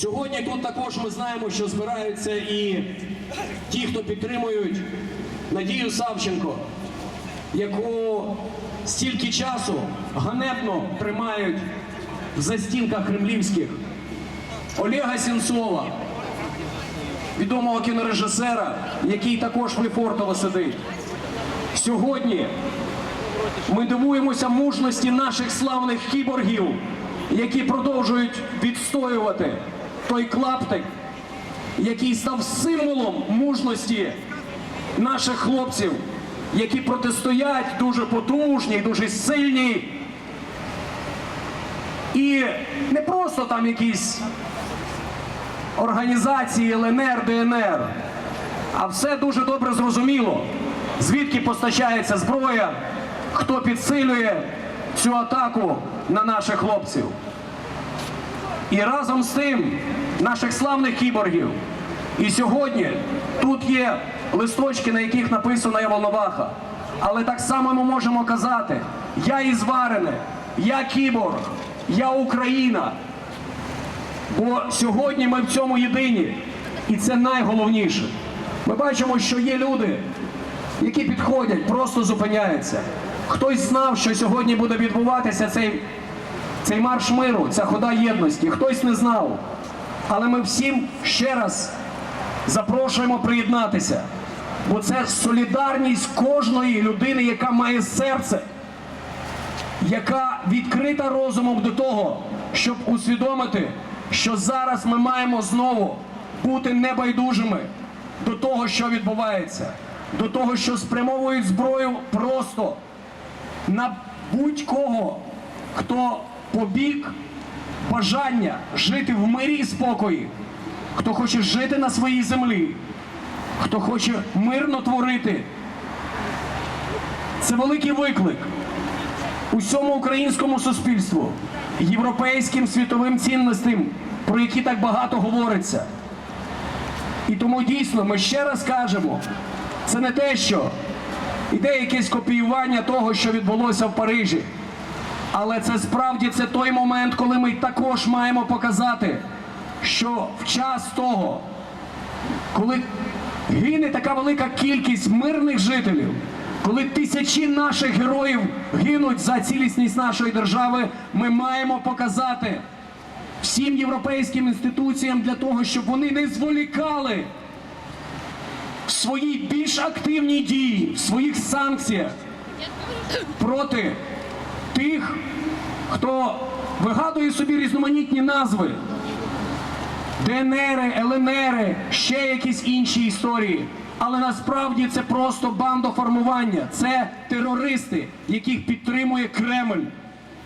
Сьогодні тут також ми знаємо, що збираються і ті, хто підтримують Надію Савченко, яку стільки часу ганебно тримають в застінках кремлівських. Олега Сенцова, відомого кінорежисера, який також в Лефортово сидить. Сьогодні ми дивуємося мужності наших славних кіборгів, які продовжують відстоювати той клаптик, який став символом мужності наших хлопців, які протистоять дуже потужні, дуже сильні. І не просто там якісь організації ЛНР, ДНР, а все дуже добре зрозуміло, звідки постачається зброя, хто підсилює цю атаку на наших хлопців. І разом з тим наших славних кіборгів. І сьогодні тут є листочки, на яких написано «Я Волноваха». Але так само ми можемо казати: я Ізварене, я кіборг, я Україна. Бо сьогодні ми в цьому єдині, і це найголовніше. Ми бачимо, що є люди, які підходять, просто зупиняються. Хтось знав, що сьогодні буде відбуватися цей, цей марш миру, ця хода єдності. Хтось не знав. Але ми всім ще раз запрошуємо приєднатися. Бо це солідарність кожної людини, яка має серце, яка відкрита розумом до того, щоб усвідомити, що зараз ми маємо знову бути небайдужими до того, що відбувається, до того, що спрямовують зброю просто на будь-кого, хто побік бажання жити в мирі і спокої, хто хоче жити на своїй землі, хто хоче мирно творити. Це великий виклик усьому українському суспільству, європейським світовим цінностям, про які так багато говориться. І тому дійсно ми ще раз кажемо, це не те, що іде якесь копіювання того, що відбулося в Парижі. Але це справді це той момент, коли ми також маємо показати, що в час того, коли гине така велика кількість мирних жителів, коли тисячі наших героїв гинуть за цілісність нашої держави, ми маємо показати всім європейським інституціям для того, щоб вони не зволікали в своїй більш активній дії, в своїх санкціях проти тих, хто вигадує собі різноманітні назви, ДНР, ЛНР, ще якісь інші історії. Але насправді це просто бандоформування, це терористи, яких підтримує Кремль.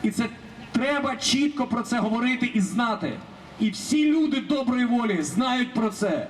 І це треба чітко про це говорити і знати. І всі люди доброї волі знають про це.